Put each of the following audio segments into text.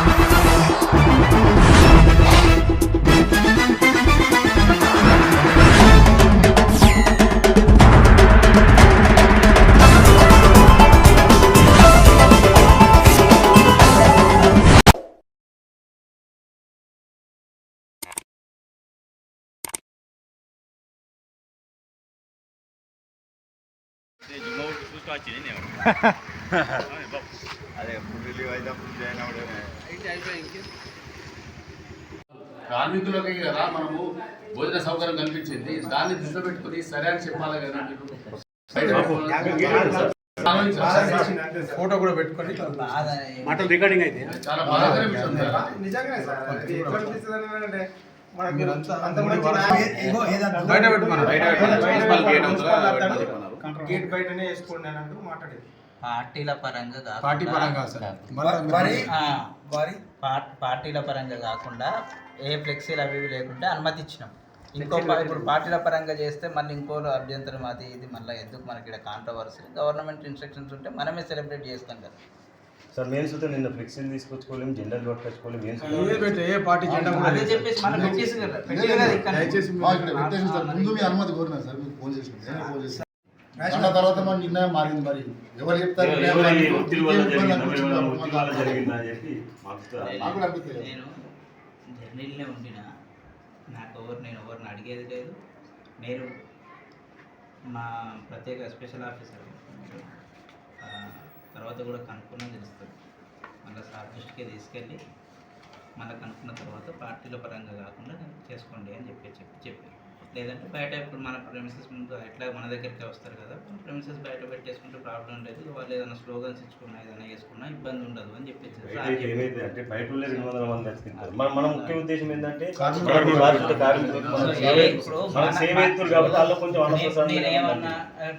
అదే ఎప్పుడు రిలీవ్ అయితే అప్పుడు జాయిన్ అవ్వడమే కార్మికులకి కదా మనము భోజన సౌకర్యం కల్పించింది. దాన్ని దృష్టిలో పెట్టుకుని సరే అని చెప్పాలి కదా. ఫోటో కూడా పెట్టుకొని మాటలు రికార్డింగ్ అయితే. చాలా బాధాకర వారాలు నాయకుడు బయట పెట్టుకున్నారు బయట. గేట్ బయటనే వేసుకోండి అని అంటూ మాట్లాడేది పార్టీల పరంగా కాకుండా- పార్టీ పరంగా సార్. మరి పా- పార్టీల పరంగా కాకుండా ఏ ఫ్లెక్సీలు అవి ఇవి లేకుంటే అనుమతి ఇచ్చినాం. ఇంకో ప- ఇప్పుడు పార్టీల పరంగా చేస్తే మళ్ళీ ఇంకో అభ్యంతరం అది ఇది మళ్ళీ ఎందుకు మనకి ఇక్కడ కాంట్రవర్సీ గవర్నమెంట్ ఇన్స్ట్రక్షన్స్ ఉంటే మనమే సెలబ్రేట్ చేస్తాం కదా. సార్ మేము సుతా నిన్న ఫ్లెక్సీలు తీసుకొచ్చుకోలేము జెండాలు పట్టుకొచ్చుకోలేము ఏం సుతా ఏ పెట్టే ఏ పార్టీ జెండా కూడా అదే లేదు. చెప్పేసి మనం పెట్టేసి కదా. పెట్టేది కదా ఇక్కడ. దయచేసి మా ఇక్కడ పెట్టేసి సార్ ముందు మీ అనుమతి కోరినా సార్ మీకు ఫోన్ చేసి నేనే ఫోన్ చేసి అన్న తర్వాత మన నిర్ణయం మారింది మరి. ఎవరు చెప్తారు నేను జర్నీలోనే ఉండిన. నాకు ఎవరు నేను ఎవరిని అడిగేది లేదు. నేను మా ప్రత్యేక స్పెషల్ ఆఫీసర్. తర్వాత కూడా కనుక్కున్నా తెలుస్తుంది. మళ్ళీ సార్ దృష్టికి తీసుకెళ్ళి మళ్ళీ కనుక్కున్న తర్వాత పార్టీల పరంగా కాకుండా చేసుకోండి అని చెప్పి చెప్పి చెప్పారు. లేదంటే బయట ఇప్పుడు మన ప్రెమిసెస్ ముందు ఎట్లా మన దగ్గరికి వస్తారు కదా ప్రెమిసెస్ బయట పెట్టేసుకుంటే ప్రాబ్లం లేదు. వాళ్ళు ఏదైనా స్లోగన్స్ ఇచ్చుకున్నా ఏదైనా వేసుకున్నా ఇబ్బంది ఉండదు అని చెప్పేసి మన ముఖ్య ఉద్దేశం ఏంటంటే కార్మికులు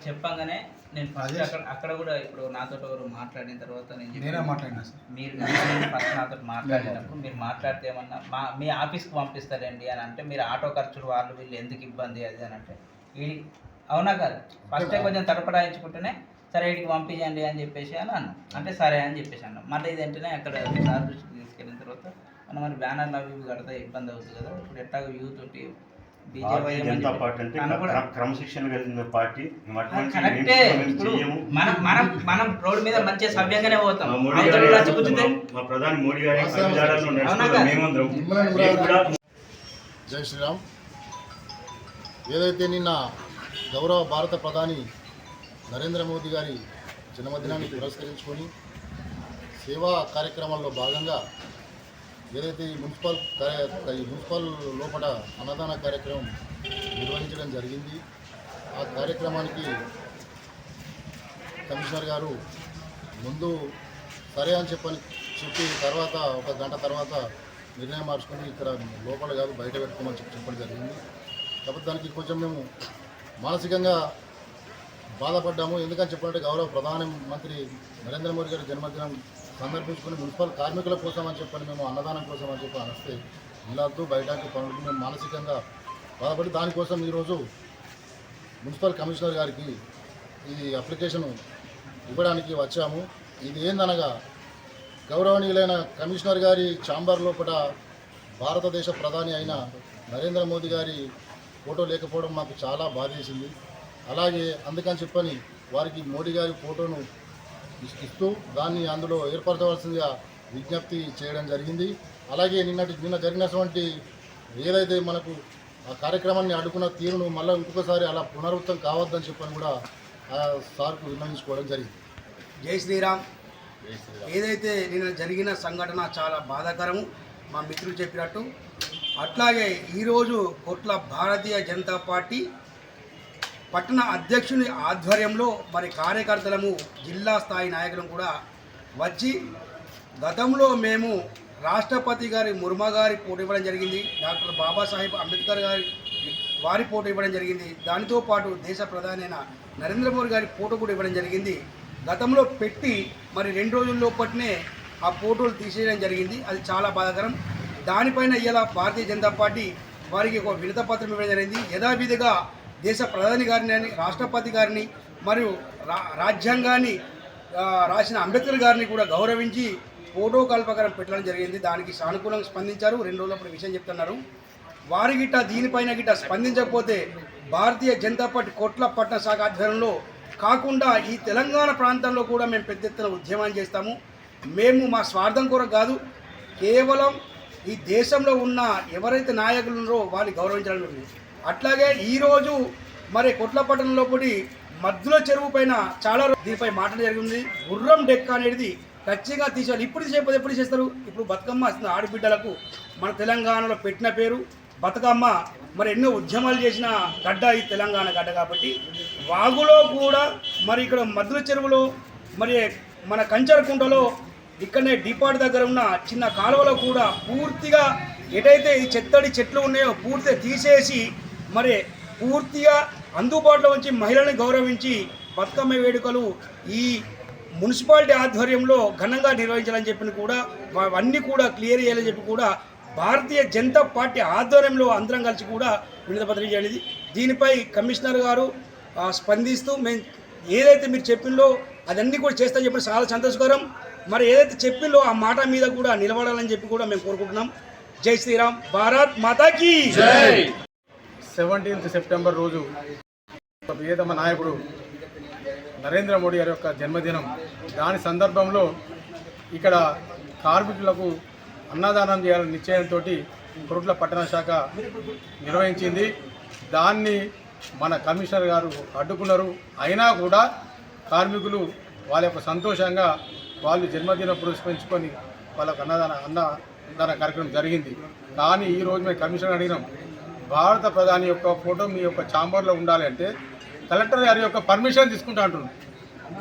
చెప్పంగానే నేను ఫస్ట్ అక్కడ అక్కడ కూడా ఇప్పుడు నాతో ఎవరు మాట్లాడిన తర్వాత నేను నేనే. మాట్లాడినా సార్. మీరు ఫస్ట్ నాతో మాట్లాడినప్పుడు మీరు మాట్లాడితే ఏమన్నా మా మీ ఆఫీస్కి పంపిస్తారండి అని అంటే మీరు ఆటో ఖర్చులు వాళ్ళు వీళ్ళు ఎందుకు ఇబ్బంది అది అని అంటే వీడి అవునా కాదు. ఫస్టే కొంచెం తడపడాయించుకుంటేనే సరే వీడికి పంపించండి అని చెప్పేసి అని అన్నాను. అంటే సరే అని చెప్పేసి అన్నాం మళ్ళీ ఇది వెంటనే అక్కడ సార్ దృష్టికి తీసుకెళ్ళిన తర్వాత మనం మరి బ్యానర్లు అవి ఇవి కడితే ఇబ్బంది అవుతుంది కదా. ఇప్పుడు ఎట్లా యూత్ భారతీయ జనతా పార్టీ అంటే కనపడ- క్ర- క్రమశిక్షణ కలిగిన పార్టీ. మనం మనం మనం రోడ్డు మీద సవ్యంగానే పోతాం. మా ప్రధాని మోడీ గారి జై శ్రీరామ్. ఏదైతే నిన్న గౌరవ భారత ప్రధాని నరేంద్ర మోదీ గారి జన్మదినాన్ని పురస్కరించుకొని సేవా కార్యక్రమాల్లో భాగంగా ఏదైతే ఈ మున్సిపల్ ఈ మున్సిపల్ లోపల అన్నదాన కార్యక్రమం నిర్వహించడం జరిగింది ఆ కార్యక్రమానికి కమిషనర్ గారు ముందు సరే అని చెప్పని చెప్పి తర్వాత ఒక గంట తర్వాత నిర్ణయం మార్చుకొని ఇక్కడ లోపల కాదు బయట పెట్టుకోమని చెప్పి చెప్పడం జరిగింది. కాబట్టి దానికి కొంచెం మేము మానసికంగా బాధపడ్డాము. ఎందుకని చెప్పాలంటే గౌరవ ప్రధాన మంత్రి నరేంద్ర మోడీ గారి జన్మదినం సందర్శించుకుని మున్సిపల్ కార్మికుల కోసం అని చెప్పని మేము అన్నదానం కోసం అని చెప్పి అనిస్తే ఇల్లద్దు బయటకి పనులు మేము మానసికంగా బాధపడి దానికోసం ఈరోజు మున్సిపల్ కమిషనర్ గారికి ఈ అప్లికేషన్ ఇవ్వడానికి వచ్చాము. ఇది ఏందనగా గౌరవనీయులైన కమిషనర్ గారి ఛాంబర్ లోపల భారతదేశ ప్రధాని అయిన నరేంద్ర మోదీ గారి ఫోటో లేకపోవడం మాకు చాలా బాధేసింది. అలాగే అందుకని చెప్పని వారికి మోడీ గారి ఫోటోను ఇస్తూ దాన్ని అందులో ఏర్పరచవలసిందిగా విజ్ఞప్తి చేయడం జరిగింది. అలాగే నిన్నటి నిన్న జరిగినటువంటి ఏదైతే మనకు ఆ కార్యక్రమాన్ని అడ్డుకున్న తీరును మళ్ళీ ఇంకొకసారి అలా పునరావృతం కావద్దని చెప్పని కూడా ఆ సార్కు విన్నవించుకోవడం జరిగింది. జై శ్రీరామ్. ఏదైతే నిన్న జరిగిన సంఘటన చాలా బాధాకరము మా మిత్రులు చెప్పినట్టు అట్లాగే ఈరోజు కొట్ల భారతీయ జనతా పార్టీ పట్టణ అధ్యక్షుని ఆధ్వర్యంలో మరి కార్యకర్తలము జిల్లా స్థాయి నాయకులం కూడా వచ్చి గతంలో మేము రాష్ట్రపతి గారి ముర్మా గారి పోటీ ఇవ్వడం జరిగింది డాక్టర్ బాబాసాహెబ్ అంబేద్కర్ గారి వారి పోటీ ఇవ్వడం జరిగింది. దానితో పాటు దేశ ప్రధాని అయిన నరేంద్ర మోడీ గారి ఫోటో కూడా ఇవ్వడం జరిగింది. గతంలో పెట్టి మరి రెండు రోజుల లోపట్నే ఆ ఫోటోలు తీసేయడం జరిగింది. అది చాలా బాధాకరం. దానిపైన ఇలా భారతీయ జనతా పార్టీ వారికి ఒక వినతపత్రం ఇవ్వడం జరిగింది. యథావిధిగా దేశ ప్రధాని గారిని రాష్ట్రపతి గారిని మరియు రా రాజ్యాంగాన్ని రాసిన అంబేద్కర్ గారిని కూడా గౌరవించి ఫోటో కల్పకరం పెట్టడం జరిగింది. దానికి సానుకూలంగా స్పందించారు. రెండు రోజులప్పుడు విషయం చెప్తున్నారు. వారి గిట్ట దీనిపైన గిట్ట స్పందించకపోతే భారతీయ జనతా పార్టీ కోట్ల పట్టణ శాఖ ఆధ్వర్యంలో కాకుండా ఈ తెలంగాణ ప్రాంతంలో కూడా మేము పెద్ద ఎత్తున ఉద్యమం చేస్తాము. మేము మా స్వార్థం కొరకు కాదు కేవలం ఈ దేశంలో ఉన్న ఎవరైతే నాయకులు ఉన్నారో వాళ్ళు గౌరవించడం అట్లాగే ఈరోజు మరి కొట్లపట్టణంలో కూడా మధ్యలో చెరువు పైన చాలా దీనిపై మాట జరిగింది. గుర్రం డెక్క అనేది ఖచ్చితంగా తీసేయాలి. ఇప్పుడు తీసేయకపోతే ఎప్పుడు చేస్తారు ఇప్పుడు బతుకమ్మ వస్తుంది ఆడబిడ్డలకు. మన తెలంగాణలో పెట్టిన పేరు బతుకమ్మ. మరి ఎన్నో ఉద్యమాలు చేసిన గడ్డ ఈ తెలంగాణ గడ్డ కాబట్టి వాగులో కూడా మరి ఇక్కడ మధుర చెరువులో మరి మన కంచరకుంటలో ఇక్కడనే డిపార్ట్ దగ్గర ఉన్న చిన్న కాలువలో కూడా పూర్తిగా ఎటైతే ఈ చెత్తడి చెట్లు ఉన్నాయో పూర్తిగా తీసేసి మరి పూర్తిగా అందుబాటులో ఉంచి మహిళల్ని గౌరవించి బతుకమ్మ వేడుకలు ఈ మున్సిపాలిటీ ఆధ్వర్యంలో ఘనంగా నిర్వహించాలని చెప్పిన కూడా అన్నీ కూడా క్లియర్ చేయాలని చెప్పి కూడా భారతీయ జనతా పార్టీ ఆధ్వర్యంలో అందరం కలిసి కూడా వినతిపత్రం చేయలేదు దీనిపై కమిషనర్ గారు స్పందిస్తూ మేము ఏదైతే మీరు చెప్పిందో అదన్నీ కూడా చేస్తా చెప్పి చాలా సంతోషకరం. మరి ఏదైతే చెప్పిందో ఆ మాట మీద కూడా నిలబడాలని చెప్పి కూడా మేము కోరుకుంటున్నాం. జై శ్రీరామ్. భారత్ మాతాకి! సెవెంటీన్త్ సెప్టెంబర్ రోజు ఒక ప్రియతమ నాయకుడు నరేంద్ర మోడీ గారి యొక్క జన్మదినం. దాని సందర్భంలో ఇక్కడ కార్మికులకు అన్నదానం చేయాలని నిశ్చయంతో కొరుట్ల పట్టణ శాఖ నిర్వహించింది. దాన్ని మన కమిషనర్ గారు అడ్డుకున్నారు. అయినా కూడా కార్మికులు వాళ్ళ యొక్క సంతోషంగా వాళ్ళు జన్మదినం పురస్కరించుకొని వాళ్ళకు అన్నదాన అన్నదాన కార్యక్రమం జరిగింది. కానీ ఈరోజు మేము కమిషనర్ అడిగినాం. భారత ప్రధాని యొక్క ఫోటో మీ యొక్క ఛాంబర్లో ఉండాలి అంటే కలెక్టర్ గారి యొక్క పర్మిషన్ తీసుకుంటా అంటున్నారు.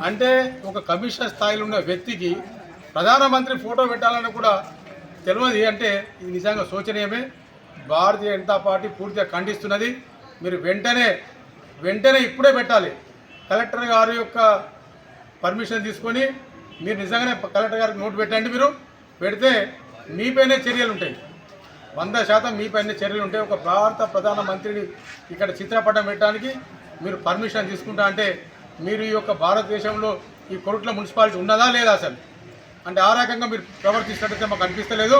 అంటే ఒక కమిషనర్ స్థాయిలో ఉన్న వ్యక్తికి ప్రధానమంత్రి ఫోటో పెట్టాలని కూడా తెలియదు అంటే ఇది నిజంగా శోచనీయమే. భారతీయ జనతా పార్టీ పూర్తిగా ఖండిస్తున్నది. మీరు వెంటనే వెంటనే ఇప్పుడే పెట్టాలి. కలెక్టర్ గారి యొక్క పర్మిషన్ తీసుకొని మీరు నిజంగానే కలెక్టర్ గారికి నోటు పెట్టండి మీరు. పెడితే మీపైనే చర్యలు ఉంటాయి. వంద శాతం మీపైనే చర్యలు ఉంటే ఒక భారత ప్రధానమంత్రిని ఇక్కడ చిత్రపటం పెట్టడానికి మీరు పర్మిషన్ తీసుకుంటా అంటే మీరు ఈ యొక్క భారతదేశంలో ఈ కొరుట్ల మున్సిపాలిటీ ఉన్నదా లేదా అసలు? అంటే ఆ రకంగా మీరు ప్రవర్తిస్తున్నట్టయితే మాకు అనిపిస్తలేదు.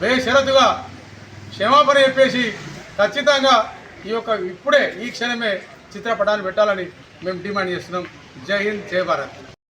బేషరతుగా క్షమాపణ చెప్పేసి ఖచ్చితంగా ఈ యొక్క ఇప్పుడే ఈ క్షణమే చిత్రపటాన్ని పెట్టాలని మేము డిమాండ్ చేస్తున్నాం. జై హింద్ జై భారత్.